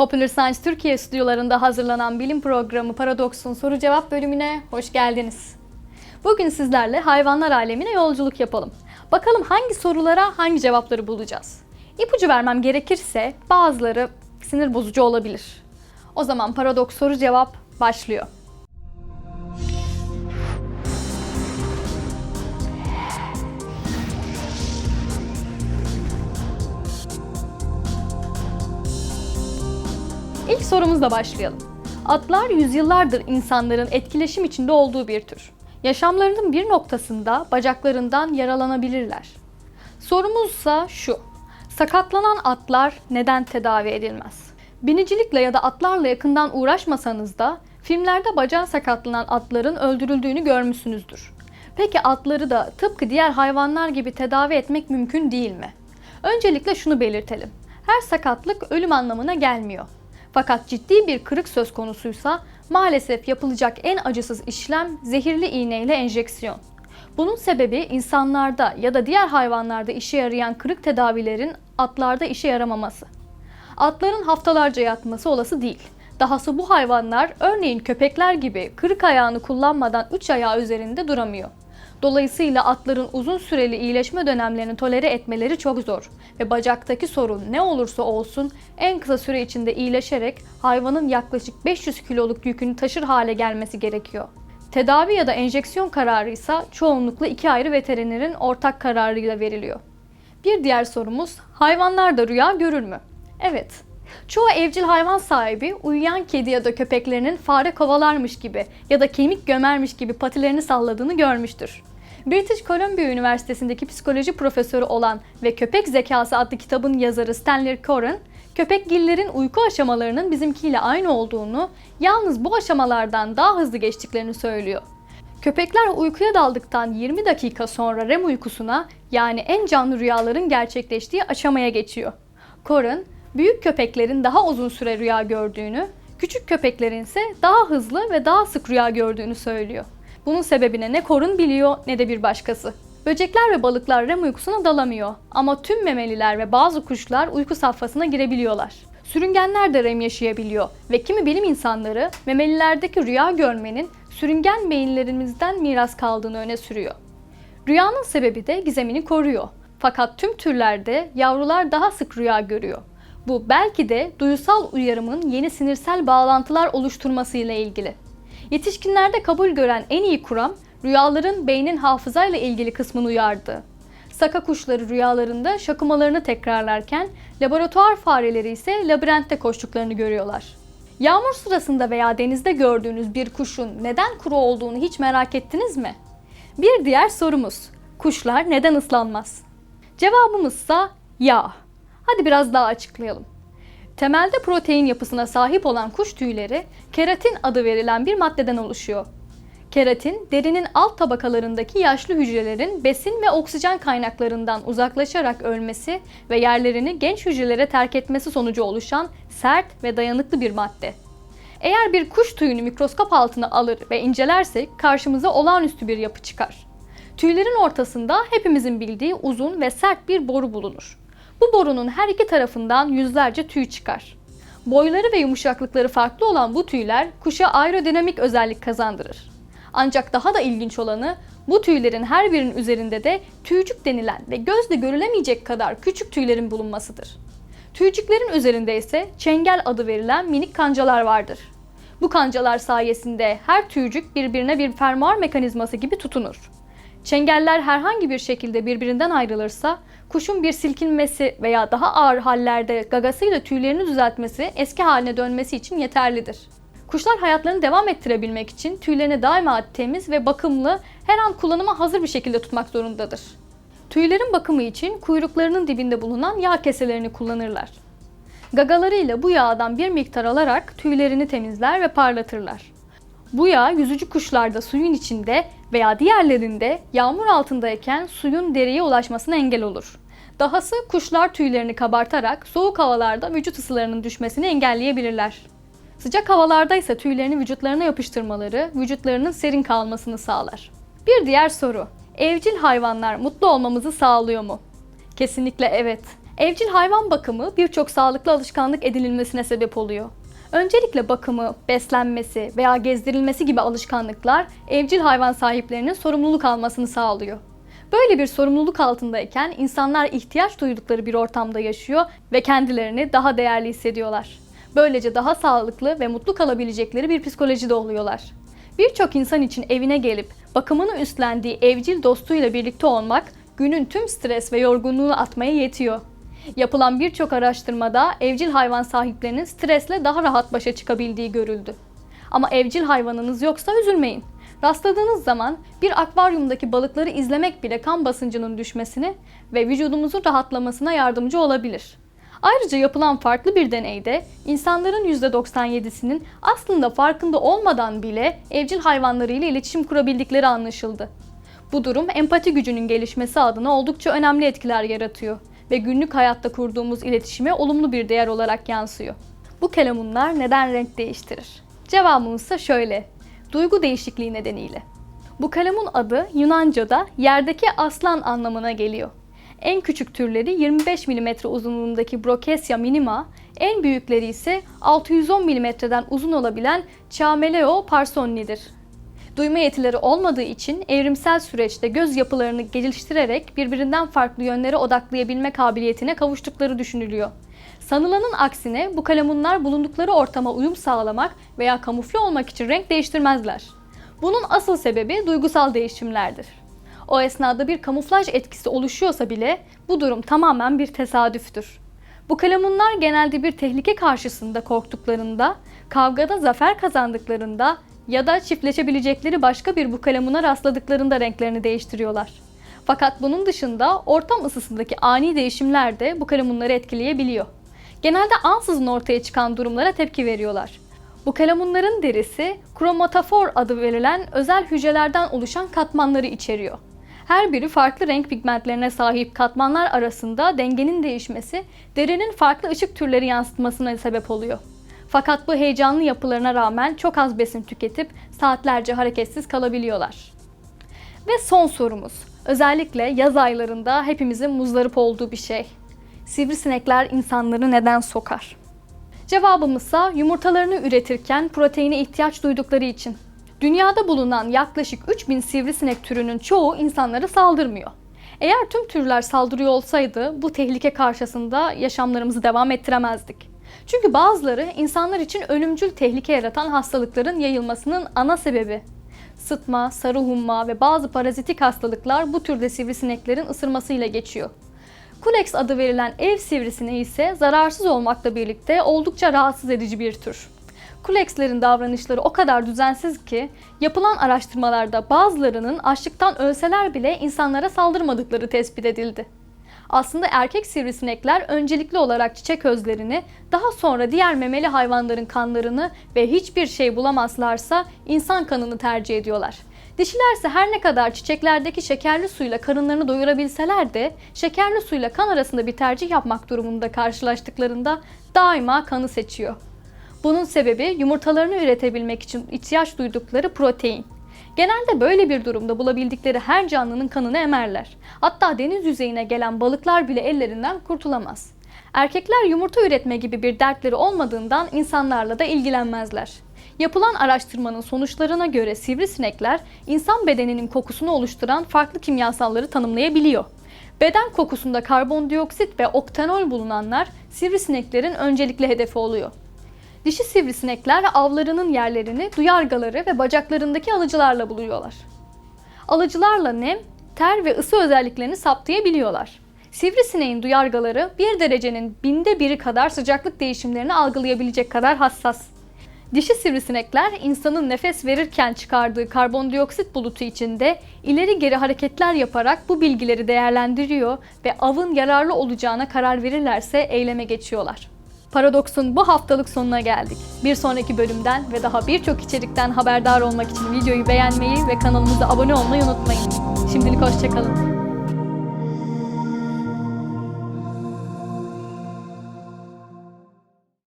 Popular Science Türkiye stüdyolarında hazırlanan bilim programı Paradoks'un soru cevap bölümüne hoş geldiniz. Bugün sizlerle hayvanlar alemine yolculuk yapalım. Bakalım hangi sorulara hangi cevapları bulacağız. İpucu vermem gerekirse bazıları sinir bozucu olabilir. O zaman Paradoks soru cevap başlıyor. İlk sorumuzla başlayalım. Atlar yüzyıllardır insanların etkileşim içinde olduğu bir tür. Yaşamlarının bir noktasında bacaklarından yaralanabilirler. Sorumuzsa şu. Sakatlanan atlar neden tedavi edilmez? Binicilikle ya da atlarla yakından uğraşmasanız da filmlerde bacağı sakatlanan atların öldürüldüğünü görmüşsünüzdür. Peki atları da tıpkı diğer hayvanlar gibi tedavi etmek mümkün değil mi? Öncelikle şunu belirtelim. Her sakatlık ölüm anlamına gelmiyor. Fakat ciddi bir kırık söz konusuysa maalesef yapılacak en acısız işlem zehirli iğneyle enjeksiyon. Bunun sebebi insanlarda ya da diğer hayvanlarda işe yarayan kırık tedavilerin atlarda işe yaramaması. Atların haftalarca yatması olası değil. Dahası bu hayvanlar örneğin köpekler gibi kırık ayağını kullanmadan 3 ayağı üzerinde duramıyor. Dolayısıyla atların uzun süreli iyileşme dönemlerini tolere etmeleri çok zor ve bacaktaki sorun ne olursa olsun en kısa süre içinde iyileşerek hayvanın yaklaşık 500 kiloluk yükünü taşır hale gelmesi gerekiyor. Tedavi ya da enjeksiyon kararı ise çoğunlukla iki ayrı veterinerin ortak kararıyla veriliyor. Bir diğer sorumuz hayvanlar da rüya görür mü? Evet. Çoğu evcil hayvan sahibi uyuyan kedi ya da köpeklerinin fare kovalarmış gibi ya da kemik gömermiş gibi patilerini salladığını görmüştür. British Columbia Üniversitesi'ndeki psikoloji profesörü olan ve Köpek Zekası adlı kitabın yazarı Stanley Coren, köpekgillerin uyku aşamalarının bizimkiyle aynı olduğunu, yalnız bu aşamalardan daha hızlı geçtiklerini söylüyor. Köpekler uykuya daldıktan 20 dakika sonra REM uykusuna yani en canlı rüyaların gerçekleştiği aşamaya geçiyor. Coren, büyük köpeklerin daha uzun süre rüya gördüğünü, küçük köpeklerin ise daha hızlı ve daha sık rüya gördüğünü söylüyor. Bunun sebebine ne Korun biliyor ne de bir başkası. Böcekler ve balıklar REM uykusuna dalamıyor ama tüm memeliler ve bazı kuşlar uyku safhasına girebiliyorlar. Sürüngenler de REM yaşayabiliyor ve kimi bilim insanları memelilerdeki rüya görmenin sürüngen beyinlerimizden miras kaldığını öne sürüyor. Rüyanın sebebi de gizemini koruyor. Fakat tüm türlerde yavrular daha sık rüya görüyor. Bu belki de duyusal uyarımın yeni sinirsel bağlantılar oluşturmasıyla ilgili. Yetişkinlerde kabul gören en iyi kuram rüyaların beynin hafızayla ilgili kısmını uyardı. Saka kuşları rüyalarında şakımalarını tekrarlarken laboratuvar fareleri ise labirentte koştuklarını görüyorlar. Yağmur sırasında veya denizde gördüğünüz bir kuşun neden kuru olduğunu hiç merak ettiniz mi? Bir diğer sorumuz. Kuşlar neden ıslanmaz? Cevabımızsa yağ. Hadi biraz daha açıklayalım. Temelde protein yapısına sahip olan kuş tüyleri keratin adı verilen bir maddeden oluşuyor. Keratin, derinin alt tabakalarındaki yaşlı hücrelerin besin ve oksijen kaynaklarından uzaklaşarak ölmesi ve yerlerini genç hücrelere terk etmesi sonucu oluşan sert ve dayanıklı bir madde. Eğer bir kuş tüyünü mikroskop altına alır ve incelersek karşımıza olağanüstü bir yapı çıkar. Tüylerin ortasında hepimizin bildiği uzun ve sert bir boru bulunur. Bu borunun her iki tarafından yüzlerce tüy çıkar. Boyları ve yumuşaklıkları farklı olan bu tüyler kuşa aerodinamik özellik kazandırır. Ancak daha da ilginç olanı bu tüylerin her birinin üzerinde de tüycük denilen ve gözle görülemeyecek kadar küçük tüylerin bulunmasıdır. Tüycüklerin üzerinde ise çengel adı verilen minik kancalar vardır. Bu kancalar sayesinde her tüycük birbirine bir fermuar mekanizması gibi tutunur. Çengeller herhangi bir şekilde birbirinden ayrılırsa kuşun bir silkinmesi veya daha ağır hallerde gagasıyla tüylerini düzeltmesi eski haline dönmesi için yeterlidir. Kuşlar hayatlarını devam ettirebilmek için tüylerini daima temiz ve bakımlı, her an kullanıma hazır bir şekilde tutmak zorundadır. Tüylerin bakımı için kuyruklarının dibinde bulunan yağ keselerini kullanırlar. Gagalarıyla bu yağdan bir miktar alarak tüylerini temizler ve parlatırlar. Bu yağ yüzücü kuşlarda suyun içinde veya diğerlerinde yağmur altındayken suyun deriye ulaşmasına engel olur. Dahası kuşlar tüylerini kabartarak soğuk havalarda vücut ısılarının düşmesini engelleyebilirler. Sıcak havalarda ise tüylerini vücutlarına yapıştırmaları vücutlarının serin kalmasını sağlar. Bir diğer soru. Evcil hayvanlar mutlu olmamızı sağlıyor mu? Kesinlikle evet. Evcil hayvan bakımı birçok sağlıklı alışkanlık edinilmesine sebep oluyor. Öncelikle bakımı, beslenmesi veya gezdirilmesi gibi alışkanlıklar evcil hayvan sahiplerinin sorumluluk almasını sağlıyor. Böyle bir sorumluluk altındayken insanlar ihtiyaç duydukları bir ortamda yaşıyor ve kendilerini daha değerli hissediyorlar. Böylece daha sağlıklı ve mutlu kalabilecekleri bir psikolojide oluyorlar. Birçok insan için evine gelip bakımını üstlendiği evcil dostuyla birlikte olmak günün tüm stres ve yorgunluğunu atmaya yetiyor. Yapılan birçok araştırmada evcil hayvan sahiplerinin stresle daha rahat başa çıkabildiği görüldü. Ama evcil hayvanınız yoksa üzülmeyin. Rastladığınız zaman bir akvaryumdaki balıkları izlemek bile kan basıncının düşmesini ve vücudumuzun rahatlamasına yardımcı olabilir. Ayrıca yapılan farklı bir deneyde insanların %97'sinin aslında farkında olmadan bile evcil hayvanlarıyla iletişim kurabildikleri anlaşıldı. Bu durum empati gücünün gelişmesi adına oldukça önemli etkiler yaratıyor ve günlük hayatta kurduğumuz iletişime olumlu bir değer olarak yansıyor. Bu kelamunlar neden renk değiştirir? Cevabımız ise şöyle. Duygu değişikliği nedeniyle. Bu kalemun adı Yunanca'da yerdeki aslan anlamına geliyor. En küçük türleri 25 mm uzunluğundaki Brocchesia minima, en büyükleri ise 610 mm'den uzun olabilen Chameleo parsoni'dir. Duyma yetileri olmadığı için evrimsel süreçte göz yapılarını geliştirerek birbirinden farklı yönlere odaklayabilme kabiliyetine kavuştukları düşünülüyor. Sanılanın aksine bu kalemunlar bulundukları ortama uyum sağlamak veya kamufle olmak için renk değiştirmezler. Bunun asıl sebebi duygusal değişimlerdir. O esnada bir kamuflaj etkisi oluşuyorsa bile bu durum tamamen bir tesadüftür. Bu kalemunlar genelde bir tehlike karşısında korktuklarında, kavgada zafer kazandıklarında ya da çiftleşebilecekleri başka bir bu kalemuna rastladıklarında renklerini değiştiriyorlar. Fakat bunun dışında ortam ısısındaki ani değişimler de bu kalemunları etkileyebiliyor. Genelde ansızın ortaya çıkan durumlara tepki veriyorlar. Bu kalemunların derisi kromatofor adı verilen özel hücrelerden oluşan katmanları içeriyor. Her biri farklı renk pigmentlerine sahip katmanlar arasında dengenin değişmesi, derinin farklı ışık türleri yansıtmasına sebep oluyor. Fakat bu heyecanlı yapılarına rağmen çok az besin tüketip saatlerce hareketsiz kalabiliyorlar. Ve son sorumuz. Özellikle yaz aylarında hepimizin muzdarip olduğu bir şey. Sivrisinekler insanları neden sokar? Cevabımızsa yumurtalarını üretirken proteine ihtiyaç duydukları için. Dünyada bulunan yaklaşık 3000 sivrisinek türünün çoğu insanlara saldırmıyor. Eğer tüm türler saldırıyor olsaydı bu tehlike karşısında yaşamlarımızı devam ettiremezdik. Çünkü bazıları insanlar için ölümcül tehlike yaratan hastalıkların yayılmasının ana sebebi. Sıtma, sarı humma ve bazı parazitik hastalıklar bu türde sivrisineklerin ısırmasıyla geçiyor. Kulex adı verilen ev sivrisineği ise zararsız olmakla birlikte oldukça rahatsız edici bir tür. Kulexlerin davranışları o kadar düzensiz ki yapılan araştırmalarda bazılarının açlıktan ölseler bile insanlara saldırmadıkları tespit edildi. Aslında erkek sivrisinekler öncelikli olarak çiçek özlerini, daha sonra diğer memeli hayvanların kanlarını ve hiçbir şey bulamazlarsa insan kanını tercih ediyorlar. Dişilerse her ne kadar çiçeklerdeki şekerli suyla karınlarını doyurabilseler de şekerli suyla kan arasında bir tercih yapmak durumunda karşılaştıklarında daima kanı seçiyor. Bunun sebebi yumurtalarını üretebilmek için ihtiyaç duydukları protein. Genelde böyle bir durumda bulabildikleri her canlının kanını emerler. Hatta deniz yüzeyine gelen balıklar bile ellerinden kurtulamaz. Erkekler yumurta üretme gibi bir dertleri olmadığından insanlarla da ilgilenmezler. Yapılan araştırmanın sonuçlarına göre sivrisinekler insan bedeninin kokusunu oluşturan farklı kimyasalları tanımlayabiliyor. Beden kokusunda karbondioksit ve oktanol bulunanlar sivrisineklerin öncelikli hedefi oluyor. Dişi sivrisinekler avlarının yerlerini duyargaları ve bacaklarındaki alıcılarla buluyorlar. Alıcılarla nem, ter ve ısı özelliklerini saptayabiliyorlar. Sivrisineğin duyargaları bir derecenin binde biri kadar sıcaklık değişimlerini algılayabilecek kadar hassas. Dişi sivrisinekler insanın nefes verirken çıkardığı karbondioksit bulutu içinde ileri geri hareketler yaparak bu bilgileri değerlendiriyor ve avın yararlı olacağına karar verirlerse eyleme geçiyorlar. Paradoks'un bu haftalık sonuna geldik. Bir sonraki bölümden ve daha birçok içerikten haberdar olmak için videoyu beğenmeyi ve kanalımıza abone olmayı unutmayın. Şimdilik hoşçakalın.